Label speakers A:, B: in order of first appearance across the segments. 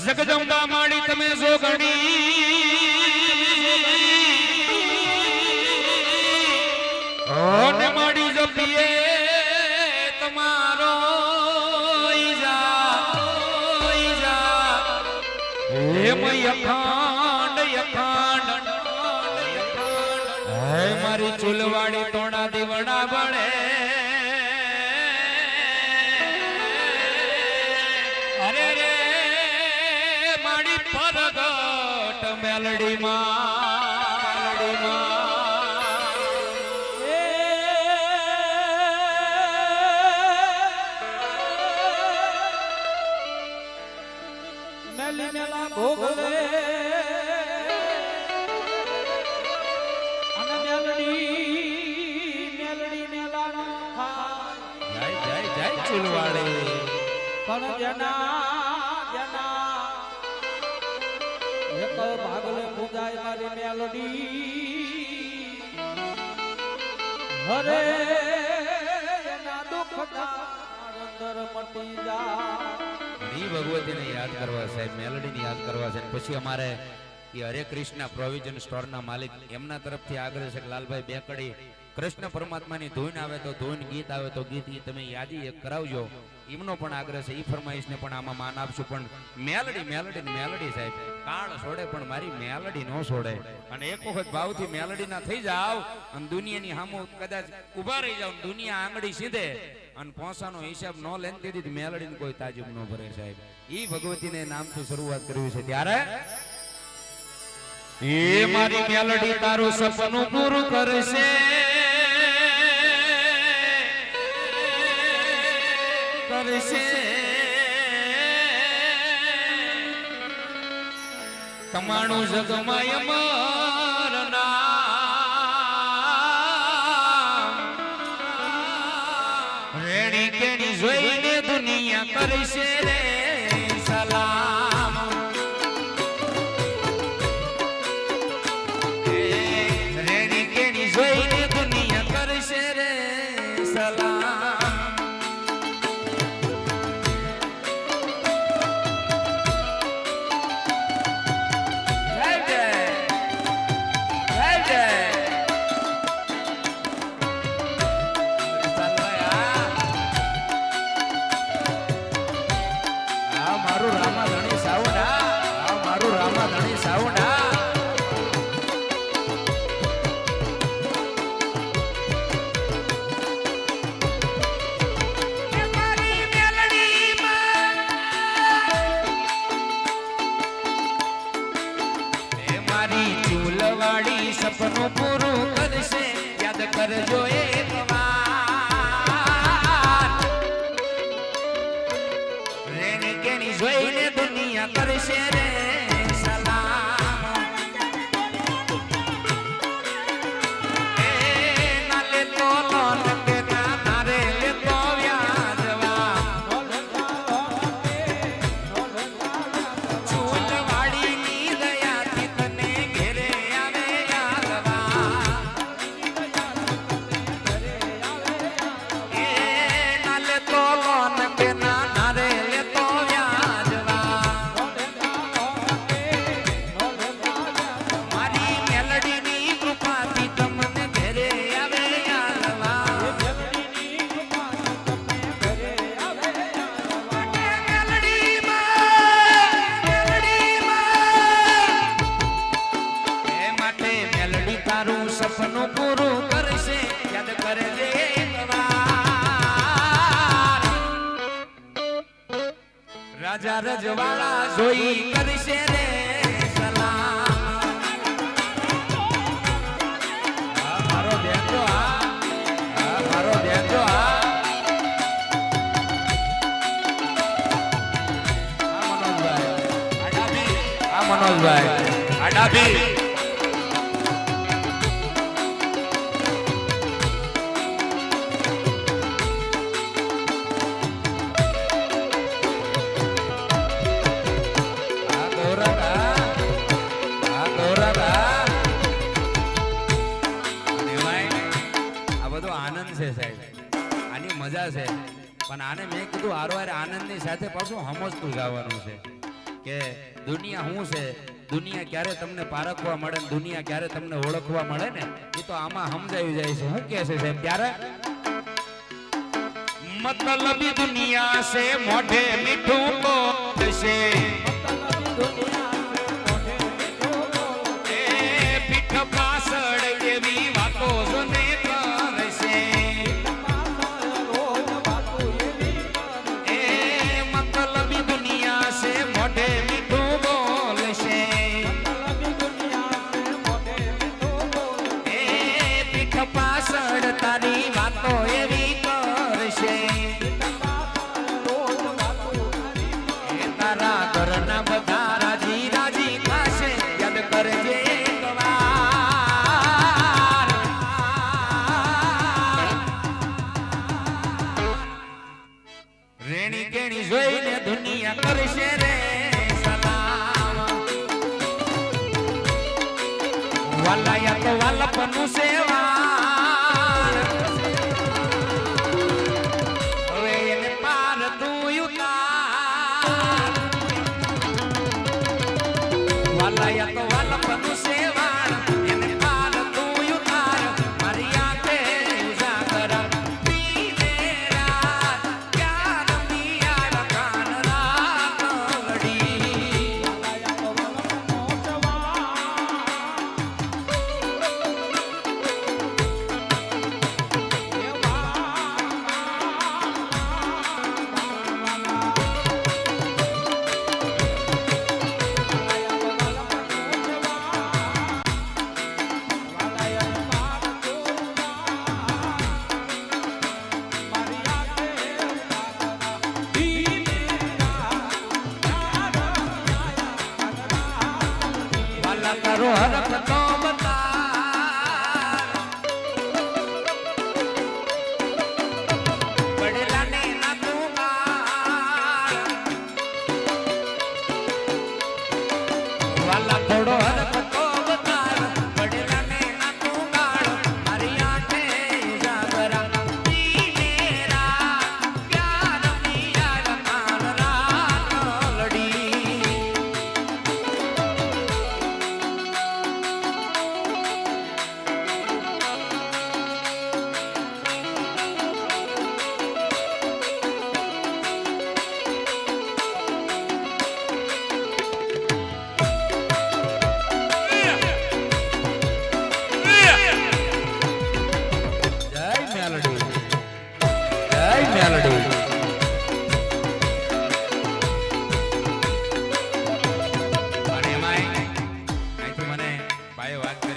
A: જગદંબા માડી તમે જો ગણી. ઓને માડી જપીએ તમારો મારી ચૂલવાડી તોણા દીવડા બળે. મેલડીમાં મેલડીમાં
B: મેલી મેલા ભોગવે અને મેલડી મેલડી મેલાનો ખાય.
A: જય જય જય ચૂલવાડી
B: પણ જના જેના એક ભાગલે પૂજાય મારી મેલડી. હરે ના દુઃખ અંદર મટી જા
A: ઘણી ભગવતીને યાદ કરવા સાહેબ, મેલોડીને યાદ કરવા છે. પછી અમારે એ હરે કૃષ્ણ પ્રોવિઝન સ્ટોરના માલિક એમના તરફથી આગ્રહ છે લાલભાઈ બે કડી કૃષ્ણ પરમાત્માની ધૂન આવે તો ધૂન, ગીત આવે તો ગીત, ઈ તમે યાદી એક કરાવજો. એમનો પણ આગ્રહ છે એ ફરમાઈશને પણ આમાં માન આપશું. પણ મેલડી મેલડી મેલડી સાહેબ, કાળ છોડે પણ મારી મેલડી નો છોડે. અને એક વખત ભાવથી મેલડી ના થઈ જાવ અને દુનિયાની સામુ કદાચ ઊભા રહી જાવ દુનિયા આંગળી સીધે, અને પોસાનો હિસાબ ન લેન તેથી મેલડીને કોઈ તાજુબ ન ભરે સાહેબ. એ ભગવતીને નામથી શરૂઆત કરવી છે. ત્યારે એ મારી મેલડી તારું સપનું પૂરું કરશે. કરશે તમારું જગમાય અમર નામ રેણી કેણી જોઈને દુનિયા કરશે રે. કરજો એક વાર રેણી કેણી જોઈને દુનિયા કરશે રે. સપનું પૂરું કરશે યાદ કરજે રાજા રજવાળા જોઈ કરશે રે મનોજભાઈ. આ આની છે. પણ આને મેં કીધું હારો હારે આનંદની સાથે પાછું સમજતું જવાનું છે કે દુનિયા શું છે? દુનિયા ક્યારે તમને પારખવા મળે ને દુનિયા ક્યારે તમને ઓળખવા મળે ને? એ તો આમાં સમજાવી જાય છે. શું કે છે સાહેબ ત્યારે? મતલબી દુનિયા સે મોઢે મીઠું એ વાતો એવી કરશે બધા રાજી રાજી થશે. યાદ જોઈને દુનિયા કરશે રે સલામ. વાલાયા તો વાલપનું સેવા વાલાયા તો વાલપનું સેવા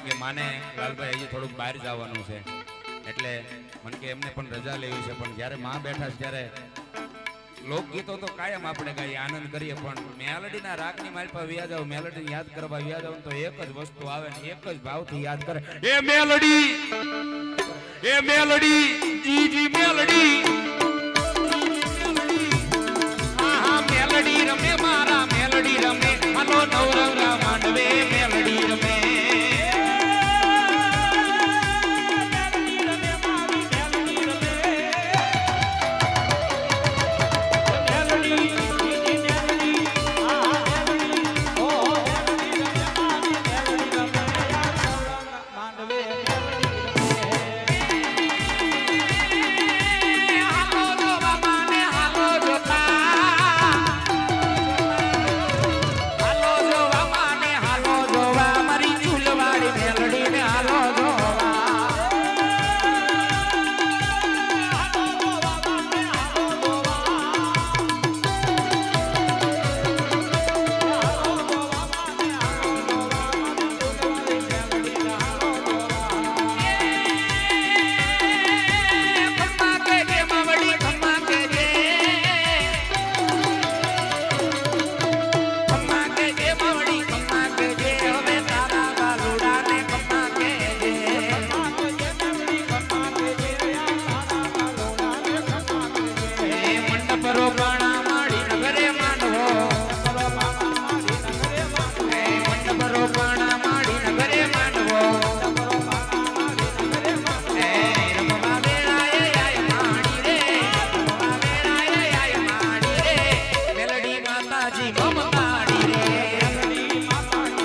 A: અહીંથી મને લાલભાઈ હજી થોડુંક બહાર જવાનું છે. એટલે મને કે એમને પણ રજા લેવી છે, પણ જ્યારે માં બેઠા છે ત્યારે લોકગીતો તો કાયમ આપણે ગાઈએ, આનંદ કરીએ, પણ મેલડીના રાગની મારી પાસે વ્યાજ આવ, મેલડી યાદ કરવા વ્યાજ આવ તો એક જ વસ્તુ આવે ને એક જ ભાવથી યાદ કરે. એ મેલડી એ મેલડી જી જી મેલડી